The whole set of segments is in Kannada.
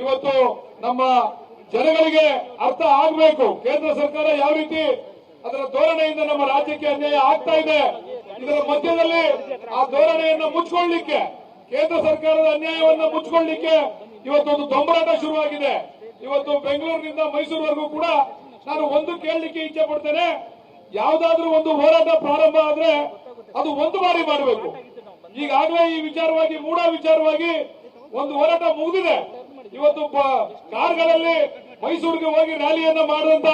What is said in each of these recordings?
ಇವತ್ತು ನಮ್ಮ ಜನಗಳಿಗೆ ಅರ್ಥ ಆಗಬೇಕು. ಕೇಂದ್ರ ಸರ್ಕಾರ ಯಾವ ರೀತಿ ಅದರ ಧೋರಣೆಯಿಂದ ನಮ್ಮ ರಾಜ್ಯಕ್ಕೆ ಅನ್ಯಾಯ ಆಗ್ತಾ ಇದೆ, ಇದರ ಮಧ್ಯದಲ್ಲಿ ಆ ಧೋರಣೆಯನ್ನು ಮುಚ್ಕೊಳ್ಳಿಕ್ಕೆ, ಕೇಂದ್ರ ಸರ್ಕಾರದ ಅನ್ಯಾಯವನ್ನು ಮುಚ್ಚಿಕೊಳ್ಳಲಿಕ್ಕೆ ಇವತ್ತೊಂದು ದೊಂಬರಾಟ ಶುರುವಾಗಿದೆ. ಇವತ್ತು ಬೆಂಗಳೂರಿನಿಂದ ಮೈಸೂರುವರೆಗೂ ಕೂಡ ನಾನು ಒಂದು ಕೇಳಲಿಕ್ಕೆ ಇಚ್ಛೆ ಪಡ್ತೇನೆ, ಯಾವುದಾದ್ರೂ ಒಂದು ಹೋರಾಟ ಪ್ರಾರಂಭ ಆದ್ರೆ ಅದು ಒಂದು ಬಾರಿ ಮಾಡಬೇಕು. ಈಗಾಗಲೇ ಈ ವಿಚಾರವಾಗಿ ಮೂಡ ವಿಚಾರವಾಗಿ ಒಂದು ಹೋರಾಟ ಮುಗಿದಿದೆ. ಇವತ್ತು ಕಾರ್ಗಳಲ್ಲಿ ಮೈಸೂರಿಗೆ ಹೋಗಿ ರ್ಯಾಲಿಯನ್ನ ಮಾಡಿದಂತ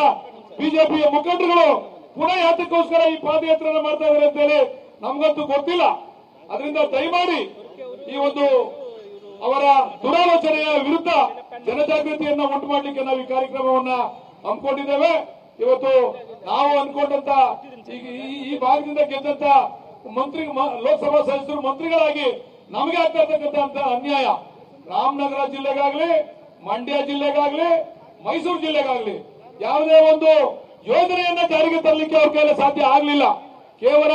ಬಿಜೆಪಿಯ ಮುಖಂಡರುಗಳು ಪುನಃ ಯಾತಕ್ಕೋಸ್ಕರ ಈ ಪಾದಯಾತ್ರೆಯನ್ನು ಮಾಡ್ತಾ ಇದ್ದಾರೆ ಅಂತೇಳಿ ನಮ್ಗಂತೂ ಗೊತ್ತಿಲ್ಲ. ಅದರಿಂದ ದಯಮಾಡಿ ಈ ಒಂದು ಅವರ ದುರಾಲೋಚನೆಯ ವಿರುದ್ಧ ಜನಜಾಗೃತಿಯನ್ನ ಉಂಟು ಮಾಡಲಿಕ್ಕೆ ನಾವು ಈ ಕಾರ್ಯಕ್ರಮವನ್ನ ಹಮ್ಮಿಕೊಂಡಿದ್ದೇವೆ. ಇವತ್ತು ನಾವು ಅನ್ಕೊಂಡಂತ ಈ- ಭಾಗದಿಂದ ಗೆದ್ದಂತ ಮಂತ್ರಿ ಲೋಕಸಭಾ ಸದಸ್ಯರು ಮಂತ್ರಿಗಳಾಗಿ ನಮಗೆ ಆಗ್ತಾ ಇರ್ತಕ್ಕಂಥ ಅನ್ಯಾಯ. ರಾಮನಗರ ಜಿಲ್ಲೆಗಾಗ್ಲಿ, ಮಂಡ್ಯ ಜಿಲ್ಲೆಗಾಗ್ಲಿ, ಮೈಸೂರು ಜಿಲ್ಲೆಗಾಗ್ಲಿ ಯಾವುದೇ ಒಂದು ಯೋಜನೆಯನ್ನ ಜಾರಿಗೆ ತರಲಿಕ್ಕೆ ಅವ್ರ ಕೈಯಲ್ಲಿ ಸಾಧ್ಯ ಆಗಲಿಲ್ಲ. ಕೇವಲ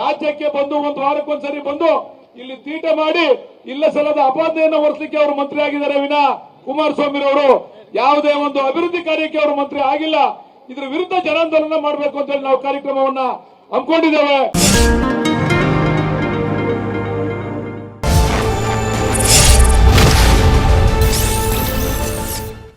ರಾಜ್ಯಕ್ಕೆ ಬಂದು ಒಂದು ವಾರಕ್ಕೊಂದ್ಸರಿ ಬಂದು ಇಲ್ಲಿ ತೀಟ ಮಾಡಿ ಇಲ್ಲ ಸಲದ ಅಪಾದನೆಯನ್ನು ಹೊರಿಸಲಿಕ್ಕೆ ಅವರು ಮಂತ್ರಿ ಆಗಿದ್ದಾರೆ ವಿನ ಕುಮಾರಸ್ವಾಮಿ ಅವರು ಯಾವುದೇ ಒಂದು ಅಭಿವೃದ್ಧಿ ಕಾರ್ಯಕ್ಕೆ ಅವರು ಮಂತ್ರಿ ಆಗಿಲ್ಲ. ಇದ್ರ ವಿರುದ್ಧ ಜನಾಂದೋಲನ ಮಾಡಬೇಕು ಅಂತ ಹೇಳಿ ನಾವು ಕಾರ್ಯಕ್ರಮವನ್ನ ಹಮ್ಮಿಕೊಂಡಿದ್ದೇವೆ.